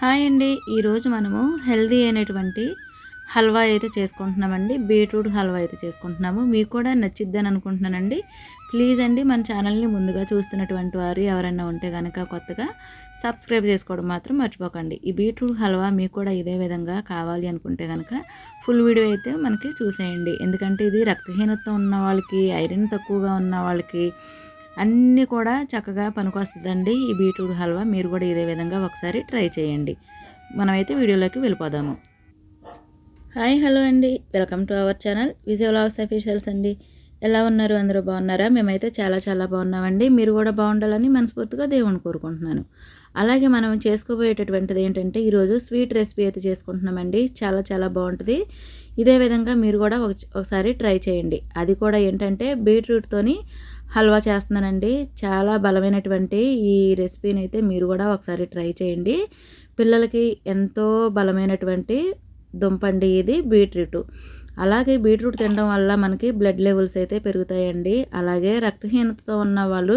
Hi అండి. ఈరోజు మనము హెల్దీ అయినటువంటి హల్వా అయితే చేసుకుంటున్నామండి. బీట్రూట్ హల్వా అయితే చేసుకుంటున్నాము. మీకు కూడా నచ్చిద్దని అనుకుంటున్నానండి. ప్లీజ్ అండి మన ఛానల్ని ముందుగా చూస్తున్నటువంటి వారు ఎవరైనా ఉంటే కనుక కొత్తగా సబ్స్క్రైబ్ చేసుకోవడం మాత్రం మర్చిపోకండి. ఈ బీట్రూట్ హల్వా మీకు కూడా ఇదే విధంగా కావాలి అనుకుంటే కనుక ఫుల్ వీడియో అయితే మనకి చూసేయండి. ఎందుకంటే ఇది రక్తహీనత ఉన్న వాళ్ళకి ఐరన్ తక్కువగా ఉన్న వాళ్ళకి అన్నీ కూడా చక్కగా పనికొస్తుందండి. ఈ బీట్రూట్ హల్వా మీరు కూడా ఇదే విధంగా ఒకసారి ట్రై చేయండి. మనమైతే వీడియోలోకి వెళ్ళిపోదాము. హాయ్ హలో అండి. Welcome to our channel Vijay vlogs officials అండి. ఎలా ఉన్నారు? అందరూ బాగున్నారా? మేమైతే చాలా చాలా బాగున్నామండి. మీరు కూడా బాగుండాలని మనస్ఫూర్తిగా దేవుని కోరుకుంటున్నాను. అలాగే మనం చేసుకోబోయేటటువంటిది ఏంటంటే ఈరోజు స్వీట్ రెసిపీ అయితే చేసుకుంటున్నామండి. చాలా చాలా బాగుంటుంది. ఇదే విధంగా మీరు కూడా ఒకసారి ట్రై చేయండి. అది కూడా ఏంటంటే బీట్రూట్తోని హల్వా చేస్తున్నానండి. చాలా బలమైనటువంటి ఈ రెసిపీని అయితే మీరు కూడా ఒకసారి ట్రై చేయండి. పిల్లలకి ఎంతో బలమైనటువంటి దుంపండి ఇది బీట్రూట్. అలాగే బీట్రూట్ తినడం వల్ల మనకి బ్లడ్ లెవెల్స్ అయితే పెరుగుతాయండి. అలాగే రక్తహీనతతో ఉన్న వాళ్ళు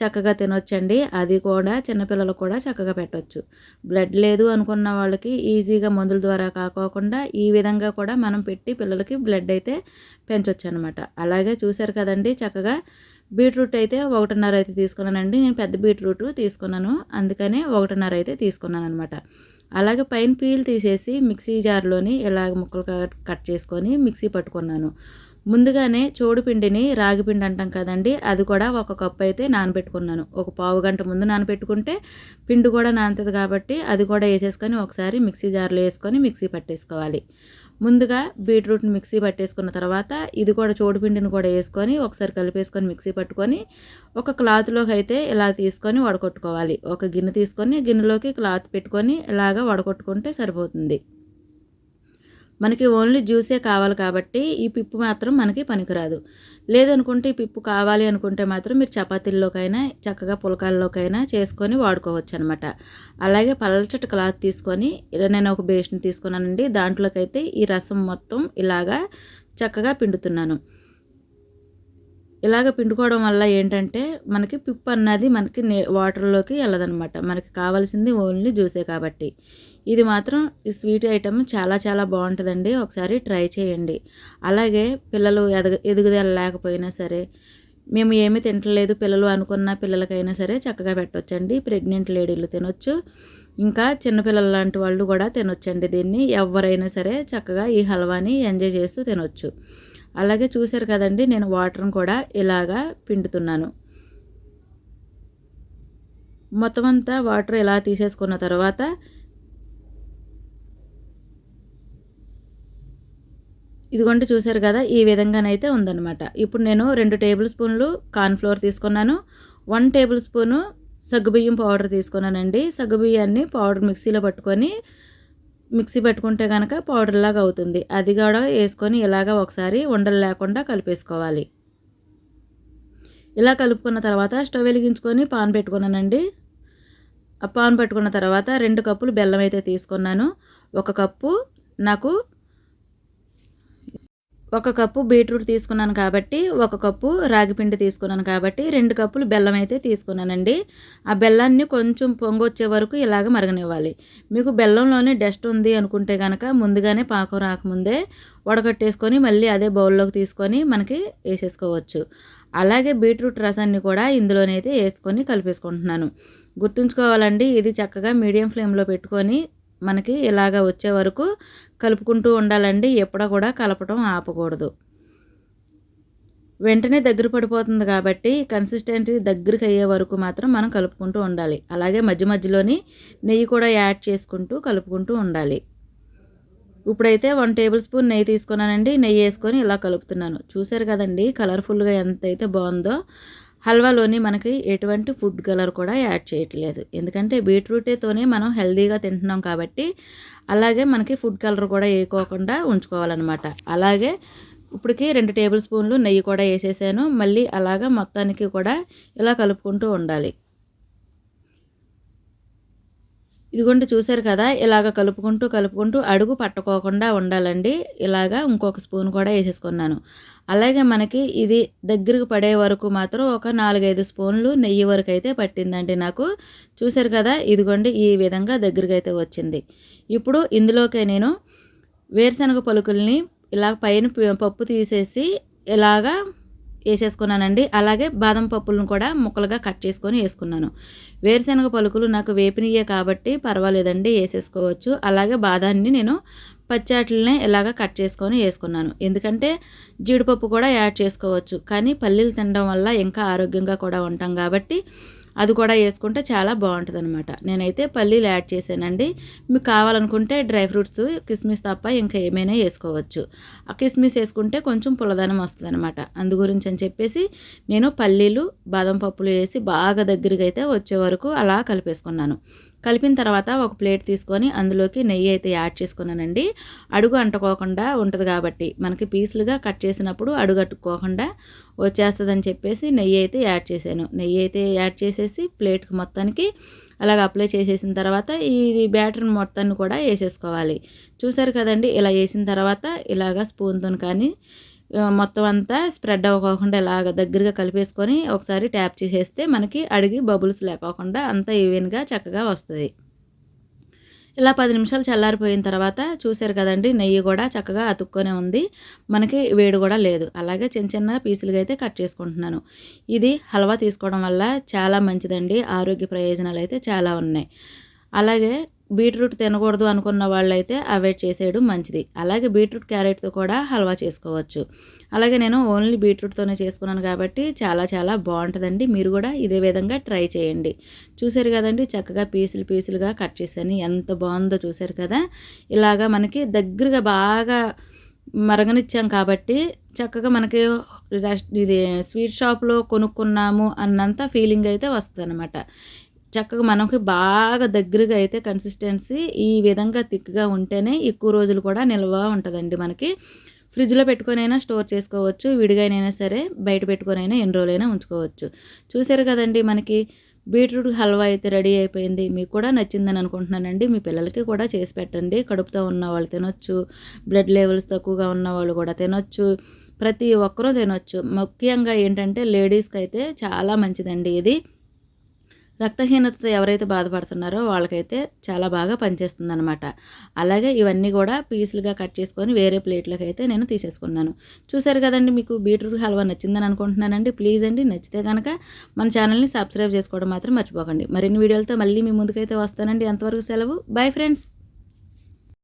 చక్కగా తినొచ్చండి. అది కూడా చిన్నపిల్లలకు కూడా చక్కగా పెట్టవచ్చు బ్లడ్ లేదు అనుకున్న వాళ్ళకి ఈజీగా మందుల ద్వారా కాకోకుండా ఈ విధంగా కూడా మనం పెట్టి పిల్లలకి బ్లడ్ అయితే పెంచవచ్చు అనమాట అలాగే చూశారు కదండి చక్కగా బీట్రూట్ అయితే ఒకటిన్నర అయితే తీసుకున్నానండి. నేను పెద్ద బీట్రూట్ తీసుకున్నాను. అందుకనే ఒకటిన్నర అయితే తీసుకున్నాను అనమాట అలాగే పైన పీల్ తీసేసి మిక్సీ జార్లోని ఇలాగ ముక్కలు కట్ చేసుకొని మిక్సీ పట్టుకున్నాను. ముందుగానే చోడు పిండిని రాగి పిండి అంటాం కదండి అది కూడా ఒక కప్పు అయితే నానబెట్టుకున్నాను. ఒక పావు గంట ముందు నానబెట్టుకుంటే పిండి కూడా నానుతుంది కాబట్టి అది కూడా వేసేసుకొని ఒకసారి మిక్సీ జార్లో వేసుకొని మిక్సీ పట్టేసుకోవాలి. ముందుగా బీట్రూట్ని మిక్సీ పట్టేసుకున్న తర్వాత ఇది కూడా చోడుపిండిని కూడా వేసుకొని ఒకసారి కలిపేసుకొని మిక్సీ పట్టుకొని ఒక క్లాత్లోకి అయితే ఇలా తీసుకొని వడగొట్టుకోవాలి ఒక గిన్నె తీసుకొని గిన్నెలోకి క్లాత్ పెట్టుకొని ఇలాగ వడగొట్టుకుంటే సరిపోతుంది. మనకి ఓన్లీ జ్యూసే కావాలి కాబట్టి ఈ పిప్పు మాత్రం మనకి పనికిరాదు. లేదనుకుంటే ఈ పిప్పు కావాలి అనుకుంటే మాత్రం మీరు చపాతీల్లోకైనా చక్కగా పులకాల్లోకైనా చేసుకొని వాడుకోవచ్చు అనమాట అలాగే పలచటి క్లాత్ తీసుకొని ఇలా నేను ఒక బేస్ని తీసుకున్నానండి. దాంట్లోకైతే ఈ రసం మొత్తం ఇలాగా చక్కగా పిండుతున్నాను. ఇలాగ పిండుకోవడం వల్ల ఏంటంటే మనకి పిప్పు అన్నది మనకి వాటర్లోకి వెళ్ళదనమాట మనకి కావాల్సింది ఓన్లీ జ్యూసే కాబట్టి. ఇది మాత్రం ఈ స్వీట్ ఐటమ్ చాలా చాలా బాగుంటుందండి. ఒకసారి ట్రై చేయండి. అలాగే పిల్లలు ఎదగ ఎదుగుదల లేకపోయినా సరే మేము ఏమీ తింటలేదు పిల్లలు అనుకున్న పిల్లలకైనా సరే చక్కగా పెట్టవచ్చండి ప్రెగ్నెంట్ లేడీలు తినొచ్చు. ఇంకా చిన్నపిల్లల లాంటి వాళ్ళు కూడా తినొచ్చండి దీన్ని. ఎవరైనా సరే చక్కగా ఈ హల్వాని ఎంజాయ్ చేస్తూ తినొచ్చు. అలాగే చూశారు కదండి నేను వాటర్ని కూడా ఇలాగా పిండుతున్నాను. మొత్తం అంతా వాటర్ ఇలా తీసేసుకున్న తర్వాత ఇదిగోండి చూసారు కదా ఈ విధంగానైతే ఉందన్నమాట. ఇప్పుడు నేను రెండు టేబుల్ స్పూన్లు కార్న్ఫ్లోర్ తీసుకున్నాను. వన్ టేబుల్ స్పూను సగ్గుబియ్యం పౌడర్ తీసుకున్నానండి. సగ్గుబియ్యాన్ని పౌడర్ మిక్సీలో పట్టుకొని మిక్సీ పెట్టుకుంటే కనుక పౌడర్ లాగా అవుతుంది. అది కూడా వేసుకొని ఇలాగ ఒకసారి ఉండలు లేకుండా కలిపేసుకోవాలి. ఇలా కలుపుకున్న తర్వాత స్టవ్ వెలిగించుకొని పాన్ పెట్టుకున్నానండి. ఆ పాన్ పెట్టుకున్న తర్వాత రెండు కప్పులు బెల్లం అయితే తీసుకున్నాను. ఒక కప్పు నాకు ఒక కప్పు బీట్రూట్ తీసుకున్నాను కాబట్టి ఒక కప్పు రాగిపిండి తీసుకున్నాను కాబట్టి రెండు కప్పులు బెల్లం అయితే తీసుకున్నానండి. ఆ బెల్లాన్ని కొంచెం పొంగొచ్చే వరకు ఇలాగ మరగనివ్వాలి. మీకు బెల్లంలోనే డస్ట్ ఉంది అనుకుంటే కనుక ముందుగానే పాకం రాకముందే వడగట్టేసుకొని మళ్ళీ అదే బౌల్లోకి తీసుకొని మనకి వేసేసుకోవచ్చు. అలాగే బీట్రూట్ రసాన్ని కూడా ఇందులోనైతే వేసుకొని కలిపేసుకుంటున్నాను. గుర్తుంచుకోవాలండి ఇది చక్కగా మీడియం ఫ్లేమ్లో పెట్టుకొని మనకి ఇలాగ వచ్చే వరకు కలుపుకుంటూ ఉండాలండి. ఎప్పుడూ కూడా కలపడం ఆపకూడదు. వెంటనే దగ్గర పడిపోతుంది కాబట్టి కన్సిస్టెంట్ దగ్గరికి అయ్యే వరకు మాత్రం మనం కలుపుకుంటూ ఉండాలి. అలాగే మధ్య మధ్యలోని నెయ్యి కూడా యాడ్ చేసుకుంటూ కలుపుకుంటూ ఉండాలి. ఇప్పుడైతే వన్ టేబుల్ స్పూన్ నెయ్యి తీసుకున్నానండి. నెయ్యి వేసుకొని ఇలా కలుపుతున్నాను. చూసారు కదండి కలర్ఫుల్గా ఎంత అయితే బాగుందో హల్వాలోని మనకి ఎటువంటి ఫుడ్ కలర్ కూడా యాడ్ చేయట్లేదు. ఎందుకంటే బీట్రూటేతోనే మనం హెల్దీగా తింటున్నాం కాబట్టి అలాగే మనకి ఫుడ్ కలర్ కూడా వేయకోకుండా ఉంచుకోవాలన్నమాట. అలాగే ఇప్పటికి రెండు టేబుల్ స్పూన్లు నెయ్యి కూడా వేసేసాను. మళ్ళీ అలాగా మొత్తానికి కూడా ఇలా కలుపుకుంటూ ఉండాలి. ఇదిగోండి చూసారు కదా ఇలాగ కలుపుకుంటూ కలుపుకుంటూ అడుగు పట్టుకోకుండా ఉండాలండి. ఇలాగా ఇంకొక స్పూన్ కూడా వేసేసుకున్నాను. అలాగే మనకి ఇది దగ్గరకు పడే వరకు మాత్రం ఒక నాలుగైదు స్పూన్లు నెయ్యి వరకు అయితే పట్టిందండి నాకు. చూసారు కదా ఇదిగోండి ఈ విధంగా దగ్గరకు అయితే వచ్చింది. ఇప్పుడు ఇందులోకే నేను వేరుశనగ పలుకుల్ని ఇలా పైన పప్పు తీసేసి ఇలాగా వేసేసుకున్నానండి. అలాగే బాదం పప్పులను కూడా ముక్కలుగా కట్ చేసుకొని వేసుకున్నాను. వేరుశనగ పలుకులు నాకు వేపినయ్యే కాబట్టి పర్వాలేదండి వేసేసుకోవచ్చు. అలాగే బాదాన్ని నేను పచ్చాట్లనే ఇలాగ కట్ చేసుకొని వేసుకున్నాను. ఎందుకంటే జీడిపప్పు కూడా యాడ్ చేసుకోవచ్చు. కానీ పల్లీలు తినడం వల్ల ఇంకా ఆరోగ్యంగా కూడా ఉంటాం కాబట్టి అది కూడా వేసుకుంటే చాలా బాగుంటుంది అనమాట నేనైతే పల్లీలు యాడ్ చేశానండి. మీకు కావాలనుకుంటే డ్రై ఫ్రూట్స్ కిస్మిస్ తప్ప ఇంకా ఏమైనా వేసుకోవచ్చు. ఆ కిస్మిస్ వేసుకుంటే కొంచెం పుల్లదనం వస్తుంది అనమాట అందు గురించి అని చెప్పేసి నేను పల్లీలు బాదం పప్పులు వేసి బాగా దగ్గరికి అయితే వచ్చే వరకు అలా కలిపేసుకున్నాను. కలిపిన తర్వాత ఒక ప్లేట్ తీసుకొని అందులోకి నెయ్యి అయితే యాడ్ చేసుకున్నానండి. అడుగు అంటుకోకుండా ఉంటుంది కాబట్టి మనకి పీసులుగా కట్ చేసినప్పుడు అడుగు అట్టుకోకుండా వచ్చేస్తుందని చెప్పేసి నెయ్యి అయితే యాడ్ చేశాను. నెయ్యి అయితే యాడ్ చేసేసి ప్లేట్కి మొత్తానికి అలాగ అప్లై చేసేసిన తర్వాత ఈ బ్యాటర్ మొత్తాన్ని కూడా వేసేసుకోవాలి. చూసారు కదండి ఇలా వేసిన తర్వాత ఇలాగ స్పూన్తో కానీ మొత్తం అంతా స్ప్రెడ్ అవ్వకుండా ఇలాగ దగ్గరగా కలిపేసుకొని ఒకసారి ట్యాప్ చేసేస్తే మనకి అడిగి బబుల్స్ లేకోకుండా అంతా ఈవెన్గా చక్కగా వస్తుంది. ఇలా పది నిమిషాలు చల్లారిపోయిన తర్వాత చూశారు కదండి నెయ్యి కూడా చక్కగా అతుక్కొనే ఉంది. మనకి వేడి కూడా లేదు. అలాగే చిన్న చిన్న పీసులుగా అయితే కట్ చేసుకుంటున్నాను. ఇది హల్వా తీసుకోవడం వల్ల చాలా మంచిదండి. ఆరోగ్య ప్రయోజనాలు అయితే చాలా ఉన్నాయి. అలాగే బీట్రూట్ తినకూడదు అనుకున్న వాళ్ళైతే అవాయిడ్ చేసేయడం మంచిది. అలాగే బీట్రూట్ క్యారెట్తో కూడా హల్వా చేసుకోవచ్చు. అలాగే నేను ఓన్లీ బీట్రూట్తోనే చేసుకున్నాను కాబట్టి చాలా చాలా బాగుంటుందండి. మీరు కూడా ఇదే విధంగా ట్రై చేయండి. చూసారు కదండి చక్కగా పీసులు పీసులుగా కట్ చేశాను. ఎంత బాగుందో చూసారు కదా. ఇలాగా మనకి దగ్గరగా బాగా మరగనిచ్చాం కాబట్టి చక్కగా మనకి ఇది స్వీట్ షాప్లో కొనుక్కున్నాము అన్నంత ఫీలింగ్ అయితే వస్తుంది అనమాట చక్కగా మనకి బాగా దగ్గరగా అయితే కన్సిస్టెన్సీ ఈ విధంగా థిక్గా ఉంటేనే ఎక్కువ రోజులు కూడా నిల్వ ఉంటుందండి మనకి. ఫ్రిడ్జ్లో పెట్టుకొనైనా స్టోర్ చేసుకోవచ్చు విడిగానైనా సరే బయట పెట్టుకొనైనా ఎన్ని రోజులైనా ఉంచుకోవచ్చు. చూసారు కదండి మనకి బీట్రూట్ హల్వా అయితే రెడీ అయిపోయింది. మీకు కూడా నచ్చిందని అనుకుంటున్నానండి. మీ పిల్లలకి కూడా చేసి పెట్టండి. కడుపుతో ఉన్న వాళ్ళు తినొచ్చు బ్లడ్ లెవెల్స్ తక్కువగా ఉన్న వాళ్ళు కూడా తినొచ్చు ప్రతి ఒక్కరూ తినొచ్చు. ముఖ్యంగా ఏంటంటే లేడీస్కి అయితే చాలా మంచిదండి ఇది. రక్తహీనతతో ఎవరైతే బాధపడుతున్నారో వాళ్ళకైతే చాలా బాగా పనిచేస్తుంది అనమాట అలాగే ఇవన్నీ కూడా పీసులుగా కట్ చేసుకొని వేరే ప్లేట్లోకి అయితే నేను తీసేసుకున్నాను. చూసారు కదండి మీకు బీట్రూట్ హల్వా నచ్చిందని అనుకుంటున్నానండి. ప్లీజ్ అండి నచ్చితే కనుక మన ఛానల్ని సబ్స్క్రైబ్ చేసుకోవడం మాత్రం మర్చిపోకండి. మరిన్ని వీడియోలతో మళ్ళీ మీ ముందుకైతే వస్తానండి. అంతవరకు సెలవు. Bye friends!